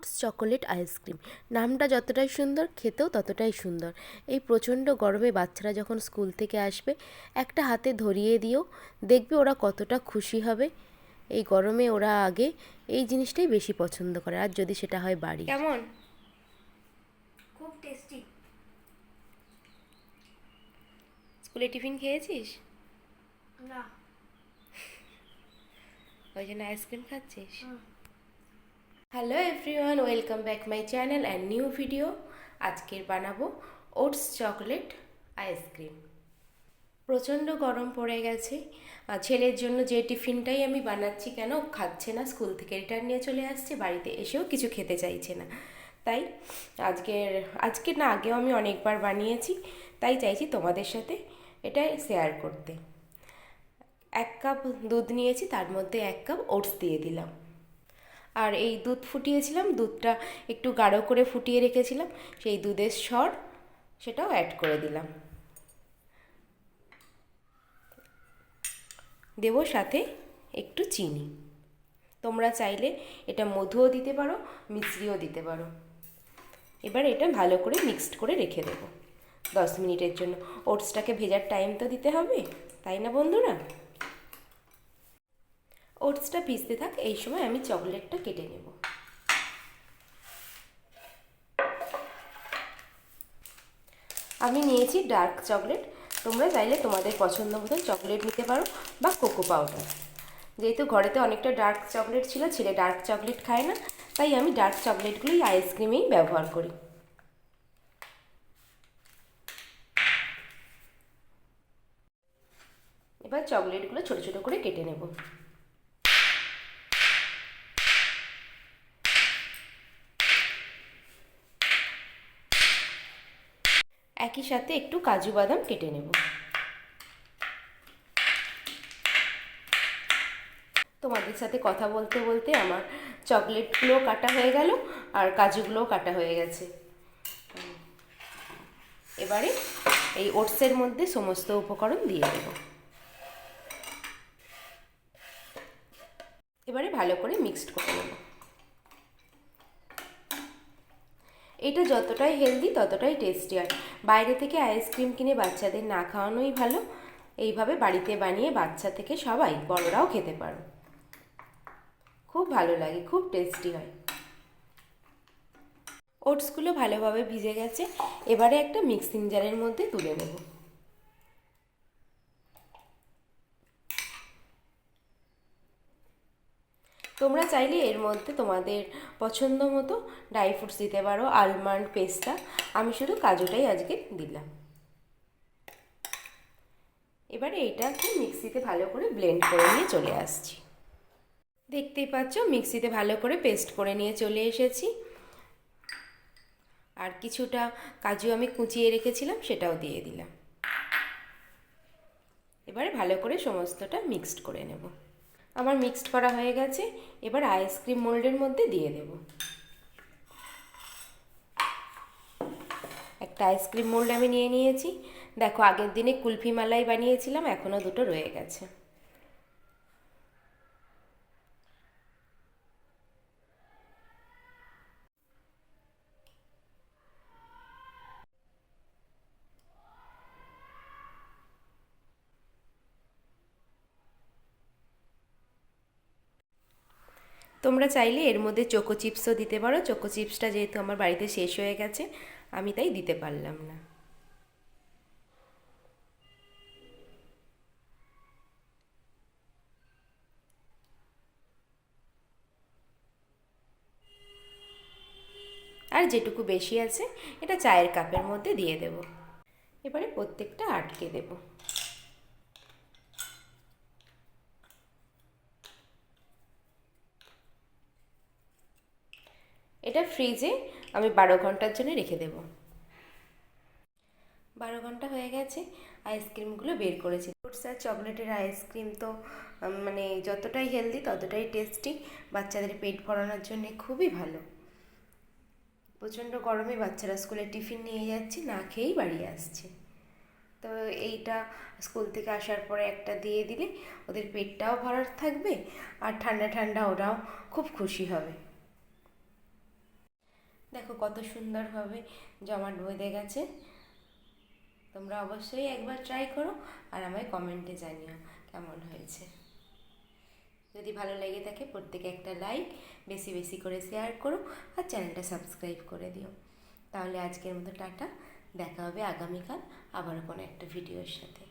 Oats chocolate ice cream. নামটা যতটাই সুন্দর খেতেও ততটাই সুন্দর। এই প্রচণ্ড গরমে বাচ্চারা যখন স্কুল থেকে আসবে একটা হাতে ধরিয়ে দিও দেখবে ওরা কতটা খুশি হবে। এই গরমে ওরা আগে এই জিনিসটাই বেশি পছন্দ করে আর যদি সেটা হয় বাড়ি। কেমন? খুব টেস্টি। স্কুলে টিফিন খেয়েছিস? না। ওই জন্য আইসক্রিম খাচ্ছিস? Hello everyone welcome back my channel and new video আজকের বানাবো ওটস চকলেট আইসক্রিম প্রচণ্ড গরম পড়ে গেছে। ছেলের জন্য যে টিফিনটাই আমি বানাচ্ছি কেন খাচ্ছে না, স্কুল থেকে রিটার্ন নিয়ে চলে আসছে, বাড়িতে এসেও কিছু খেতে চাইছে না। তাই আজকের, আজকে না, আগেও আমি অনেকবার বানিয়েছি, তাই চাইছি তোমাদের সাথে এটা শেয়ার করতে। এক কাপ দুধ নিয়েছি, তার মধ্যে এক কাপ ওটস দিয়ে দিলাম। আর এই দুধ ফুটিয়েছিলাম, দুধটা একটু গাঢ় করে ফুটিয়ে রেখেছিলাম, সেই দুধের স্বর সেটাও অ্যাড করে দিলাম। দেব সাথে একটু চিনি। তোমরা চাইলে এটা মধুও দিতে পারো মিশ্রিও দিতে পারো। এবার এটা ভালো করে মিক্সড করে রেখে দেবো। দশ মিনিটের জন্য। ওটসটাকে ভেজার টাইম তো দিতে হবে, তাই না বন্ধুরা? ওটসটা ভিজতে থাক, এই সময় আমি চকলেটটা কেটে নেব। আমি নিয়েছি ডার্ক চকলেট, তোমরা চাইলে তোমাদের পছন্দ মতন চকলেট নিতে পারো বা কোকো পাউডার। যেহেতু ঘরেতে অনেকটা ডার্ক চকলেট ছিল, ছেলে ডার্ক চকলেট খায় না, তাই আমি ডার্ক চকলেটগুলোই আইসক্রিমেই ব্যবহার করি। এবার চকলেটগুলো ছোটো ছোটো করে কেটে নেব। একই সাথে একটু কাজু বাদাম কেটে নেব। তোমাদের সাথে কথা বলতে বলতে আমার চকলেটগুলো কাটা হয়ে গেল আর কাজুগুলোও কাটা হয়ে গেছে। এবারে এই ওটসের মধ্যে সমস্ত উপকরণ দিয়ে দেব। এবারে ভালো করে মিক্সড করে নেব। এটা যতটাই হেলদি ততটাই টেস্টি হয়। বাইরে থেকে আইসক্রিম কিনে বাচ্চাদের না খাওয়ানোই ভালো। এইভাবে বাড়িতে বানিয়ে বাচ্চা থেকে সবাই বড়রাও খেতে পারো। খুব ভালো লাগে, খুব টেস্টি হয়। ওটসগুলো ভালোভাবে ভিজে গেছে। এবারে একটা মিক্সিং জারের মধ্যে তুলে নেব। তোমরা চাইলে এর মধ্যে তোমাদের পছন্দ মতো ড্রাই ফ্রুটস দিতে পারো আলমন্ড পেস্তা আমি শুধু কাজুটাই আজকে দিলাম। এবারে এইটাকে মিক্সিতে ভালো করে ব্লেন্ড করে নিয়ে চলে আসছি। দেখতেই পাচ্ছ মিক্সিতে ভালো করে পেস্ট করে নিয়ে চলে এসেছি। আর কিছুটা কাজু আমি কুচিয়ে রেখেছিলাম, সেটাও দিয়ে দিলাম। এবারে ভালো করে সমস্তটা মিক্সড করে নেব। আমার মিক্সড করা হয়ে গেছে। এবার আইসক্রিম মোল্ডের মধ্যে দিয়ে দেব। একটা আইসক্রিম মোল্ড আমি নিয়ে নিয়েছি। দেখো আগের দিনে কুলফি মালাই বানিয়েছিলাম এখনও দুটো রয়ে গেছে। তোমরা চাইলে এর মধ্যে চোকো চিপসও দিতে পারো। চোকো চিপসটা যেহেতু আমার বাড়িতে শেষ হয়ে গেছে, আমি তাই দিতে পারলাম না। আর যেটুকু বেশি আছে, এটা চায়ের কাপের মধ্যে দিয়ে দেব। এবারে প্রত্যেকটা আটকে দেবো। এটা ফ্রিজে আমি বারো ঘণ্টার জন্য রেখে দেব। বারো ঘণ্টা হয়ে গেছে আইসক্রিমগুলো বের করেছি। ফ্রুটস আর চকলেটের আইসক্রিম তো মানে যতটাই হেলদি ততটাই টেস্টি বাচ্চাদের পেট ভরানোর জন্য খুবই ভালো। প্রচণ্ড গরমে বাচ্চারা স্কুলে টিফিন নিয়ে যাচ্ছে, না খেয়েই বাড়ি আসছে। তো এইটা স্কুল থেকে আসার পরে একটা দিয়ে দিলে ওদের পেটটাও ভরার থাকবে, আর ঠান্ডা ঠান্ডা ওরাও খুব খুশি হবে। দেখো কত সুন্দরভাবে জমাট বেঁধে গেছে। তোমরা অবশ্যই একবার ট্রাই করো আর আমায় কমেন্টে জানিও কেমন হয়েছে। যদি ভালো লেগে থাকে প্রত্যেকে একটা লাইক বেশি বেশি করে শেয়ার করো আর চ্যানেলটা সাবস্ক্রাইব করে দিও। তাহলে আজকের মতো টাটা, দেখা হবে আগামীকাল আবারও কোনো একটা ভিডিওর সাথে।